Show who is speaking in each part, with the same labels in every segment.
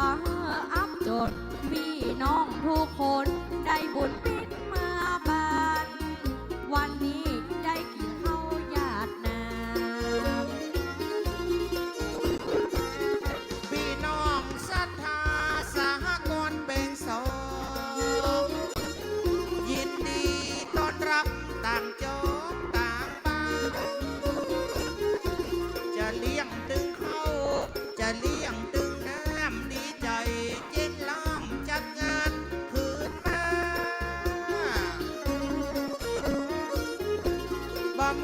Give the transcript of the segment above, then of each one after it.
Speaker 1: ฟ้าอับจดมีน้องทุกคนได้บุญปิดมาบาน วันนี้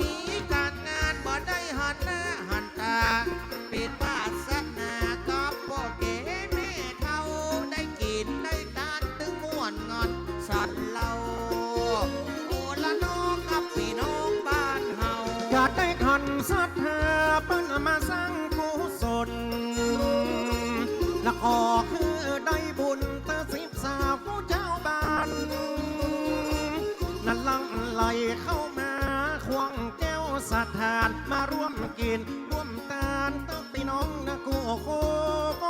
Speaker 1: มีการงานบ่ได้หันหน้าหันตา ปิดปากสนาตอพ่อเก๋
Speaker 2: แม่เขาได้กินได้ตานถึงม่วนงอนสัตว์เล่าโอละน้องกับพี่น้องบ้านเฮาอยากได้ขันสัตว์หาเปิ้นมาสร้างกุศลและขอคือได้บุญตะสิบสาวผู้เจ้าบ้านนั่นลังไหลเข้า ถานมาร่วมกิน ร่วมตาลต้องพี่น้องนะกูโคก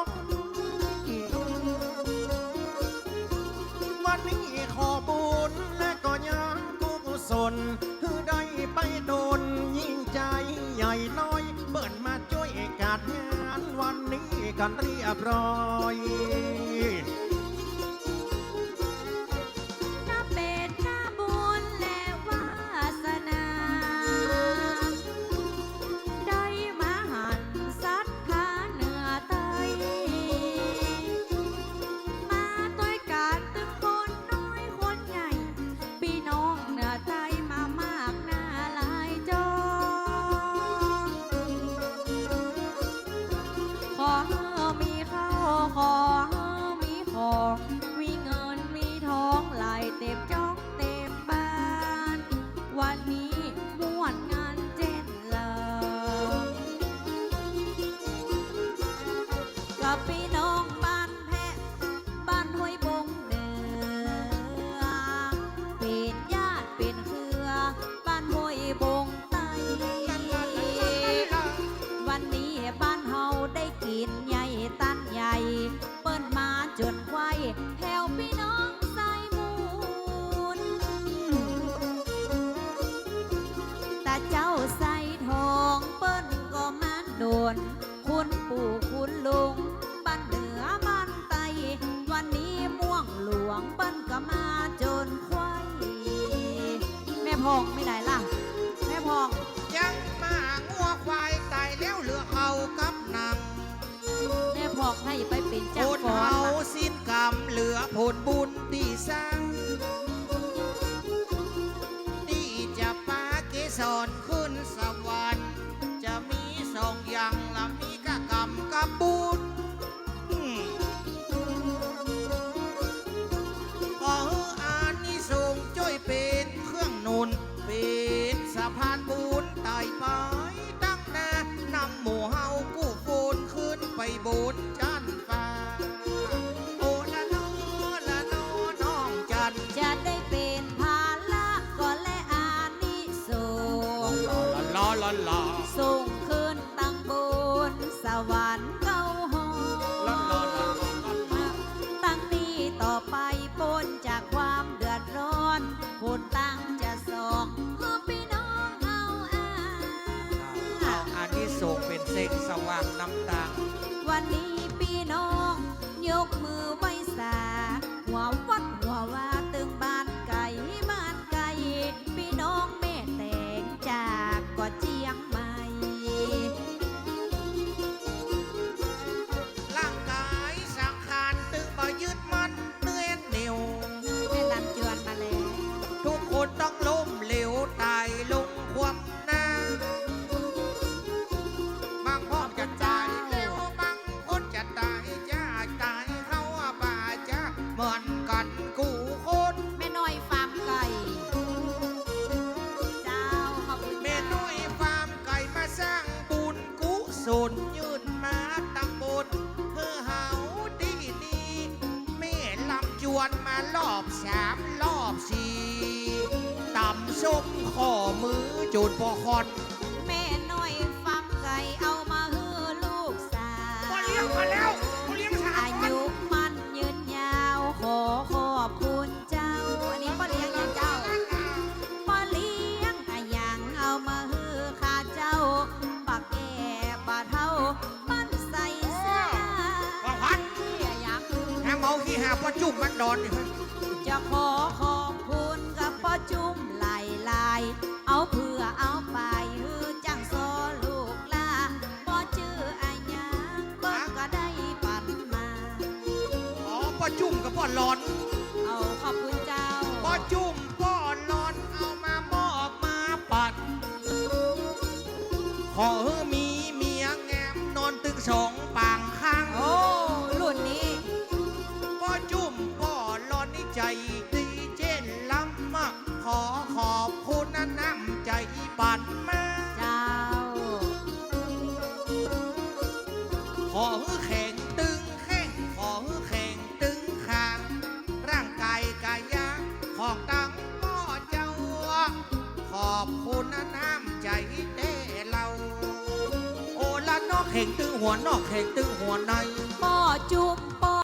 Speaker 2: วันนี้ขอบุญและก็ยังกูกุศลคือได้ไปโดนยิ่งใจใหญ่น้อ
Speaker 3: ยเปิดมาช่วยกาดงานวันนี้กันเรียบ
Speaker 2: ร้อย ให้ไปเป็นจ้าฟ้อ
Speaker 3: เฮาสิ้นกรรมเหลือผลบุญที่สร้างที่จะปาเกสร ลาส่งคืนตั้งบน
Speaker 2: สวรรค์เก้าหอตั้งนี้ต่อไปพ้นจากความเดือดร้อนคนตั้งจะส่งขอพี่น้องเอาอา
Speaker 3: อันที่ส่งเป็นเส้นสว่างน้ำตา
Speaker 2: วันนี้พี่น้องย
Speaker 3: กมือ รอ
Speaker 2: บ
Speaker 3: สามรอบสี่ต่ำส้มข้อมือจุดพอคอน
Speaker 2: แม่น้อยฟักไก่เอามาฮือลูกสาว
Speaker 3: พ
Speaker 2: อเลี้ยงพอแล้
Speaker 3: วาพ่
Speaker 2: อ
Speaker 3: จุ้มมักดอนนี่
Speaker 2: จะขอขอบคุณกับพ่อจุ้มหลายหลายเอาเพื่อเอาไปฮือจังโซลูกลาพ่อชื่ออายังเก็ได้ปันมา
Speaker 3: อ๋อพ่อจุ้มกับพ่อหลอน องตังพ่อเจ้า ขอบคุณน้ำใจเด้เรา โอละนอกแข่งตึงหัวนอกแข่งตึงหัวใน
Speaker 2: บ่จุบ